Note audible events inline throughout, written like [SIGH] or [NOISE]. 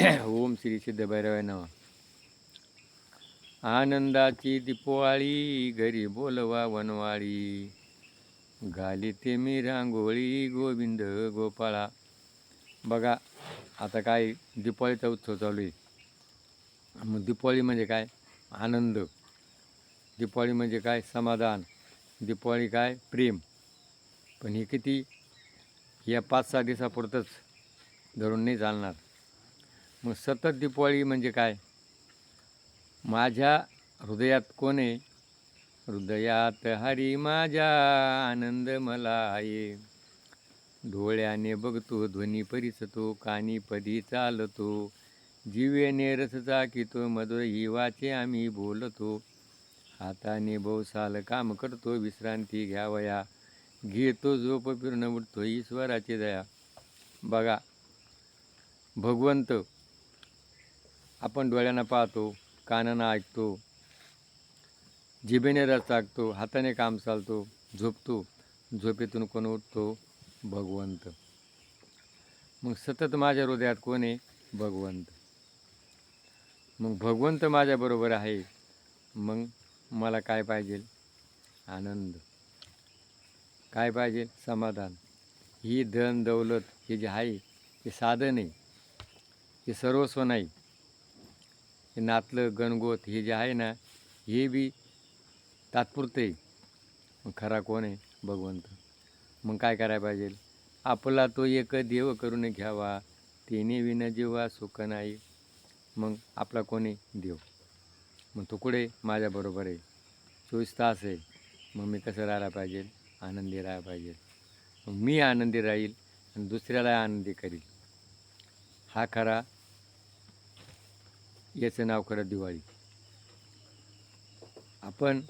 [CLEARS THROAT] ओम श्री सिद्ध भैरवाय नवा आनंदाची दिपोळी घरी बोलवा वनवाळी. घाली ते मी रांगोळी गोविंद गोपाळा. बघा आता काय दिपाळीचा उत्सव चालू आहे. मग दिपाळी म्हणजे काय? आनंद. दिपाळी म्हणजे काय? समाधान. दिपाळी काय? प्रेम. पण हे किती? या पाच सहा दिवसापुरतंच धरून नाही चालणार. मग सतत दीपावली म्हणजे काय? माझ्या हृदयात कोण आहे? हृदयात हरी माझ्या आनंद मला आहे. डोळ्याने बघतो ध्वनी परिसतो कानी पदी चालतो. जीवेने रस चाकितो मधुर हिवाचे आम्ही बोलतो. हाताने बहुसाल काम करतो विश्रांती घ्यावया. घेतो झोप फिरणं उठतो ईश्वराची दया. बघा भगवंत आपण डोळ्यानं पाहतो कानानं ऐकतो जिभेने रस टाकतो हाताने काम चालतो झोपतो झोपेतून कोण उठतो? भगवंत. मग सतत माझ्या हृदयात कोण आहे? भगवंत. मग भगवंत माझ्याबरोबर आहे मग मला काय पाहिजे? आनंद. काय पाहिजे? समाधान. ही धन दौलत हे जे आहे ते साधन आहे हे सर्वस्व नाही. हे नातलं गणगोत हे जे आहे ना हे बी तात्पुरतं. आहे मग खरा कोण आहे? भगवंत. मग काय करायला पाहिजे? आपला तो एक देव करून घ्यावा. तेने विन जीवा सुख नाही. मग आपला कोणी देव. मग तो कुठे? माझ्याबरोबर आहे. चोवीस तास आहे. मग मी कसं राहायला पाहिजे? आनंदी राहायला पाहिजे. मग मी आनंदी राहील आणि दुसऱ्याला आनंदी करील. हा खरा याचं नाव खरं दिवाळी. आपण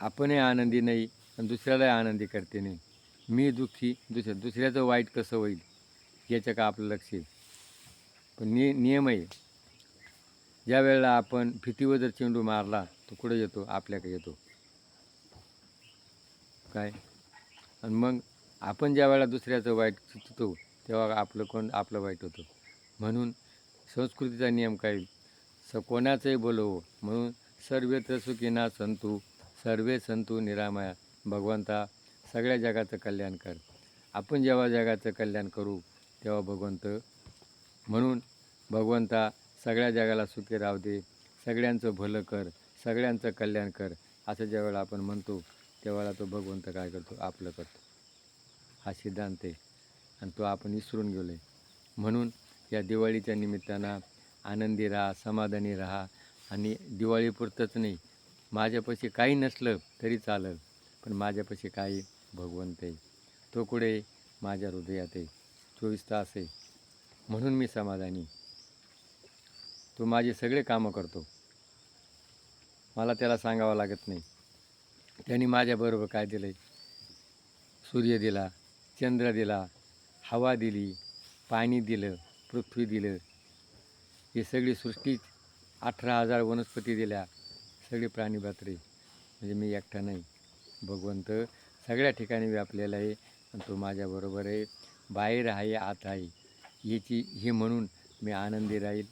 आपणही आनंदी नाही आणि दुसऱ्यालाही आनंदी करते नाही. मी दुःखी दुसऱ्या दुसऱ्याचं वाईट कसं होईल याचं का आपलं लक्ष येईल पण नि नियम आहे. ज्या वेळेला आपण भीतीवर जर चेंडू मारला तो कुठं येतो? आपल्याकडे येतो. काय? आणि मग आपण ज्या वेळेला दुसऱ्याचं वाईट चुकतो तेव्हा आपलं कोण आपलं वाईट होतं. म्हणून संस्कृतीचा नियम काय? स कोणाचंही बोलव. म्हणून सर्वे सुखीना संतू सर्वे संतू निरामया. भगवंता सगळ्या जगाचं कल्याण कर. आपण जेव्हा जगाचं कल्याण करू तेव्हा भगवंत म्हणून भगवंता सगळ्या जगाला सुखी राहू दे. सगळ्यांचं भलं कर सगळ्यांचं कल्याण कर. असं ज्यावेळेला आपण म्हणतो त्यावेळेला तो भगवंत काय करतो? आपलं करतो. हा सिद्धांत आहे. आणि तो आपण विसरून गेलो आहे म्हणून या दिवाळीच्या निमित्तानं आनंदी राहा समाधानी राहा आणि दिवाळीपुरतंच नाही. माझ्यापाशी काही नसलं तरी चालेल पण माझ्यापाशी काही भगवंत आहे. तो कुठे माझ्या हृदयात आहे. चोवीस तास आहे. म्हणून मी समाधानी. तो माझे सगळे कामं करतो. मला त्याला सांगावं लागत नाही. त्यांनी माझ्याबरोबर काय दिलं आहे सूर्य दिला चंद्र दिला हवा दिली पाणी दिलं पृथ्वी दिलं ही सगळी सृष्टीच अठरा हजार वनस्पती दिल्या. सगळी प्राणी बात्रे. म्हणजे मी एकटा नाही. भगवंत सगळ्या ठिकाणी व्यापलेला आहे. आणि तो माझ्याबरोबर आहे. बाहेर आहे आत आहे. याची हे म्हणून मी आनंदी राहील.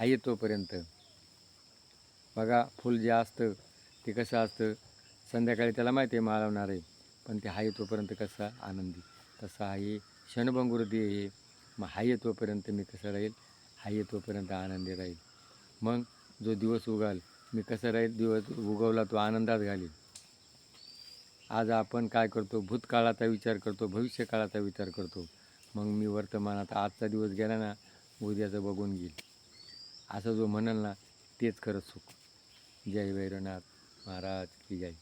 आहे तोपर्यंत. बघा फुल जे असतं ते कसं असतं? संध्याकाळी त्याला माहिती आहे माळवणार आहे. पण ते आहे तोपर्यंत कसं? आनंदी. तसं आहे क्षणभंगुरती हे मग आहे तोपर्यंत मी कसं राहील? आहे तोपर्यंत आनंदी राहील. मग जो दिवस उगाल मी कसं राहील? दिवस उगवला तो आनंदात घालील आज आपण काय करतो? भूतकाळाचा विचार करतो भविष्यकाळाचा विचार करतो. मग मी वर्तमानात आजचा दिवस गेला ना उद्याचं बघून घेईल. असं जो म्हणाल ना तेच खरंच सुख. जय भैरवनाथ महाराज की जय.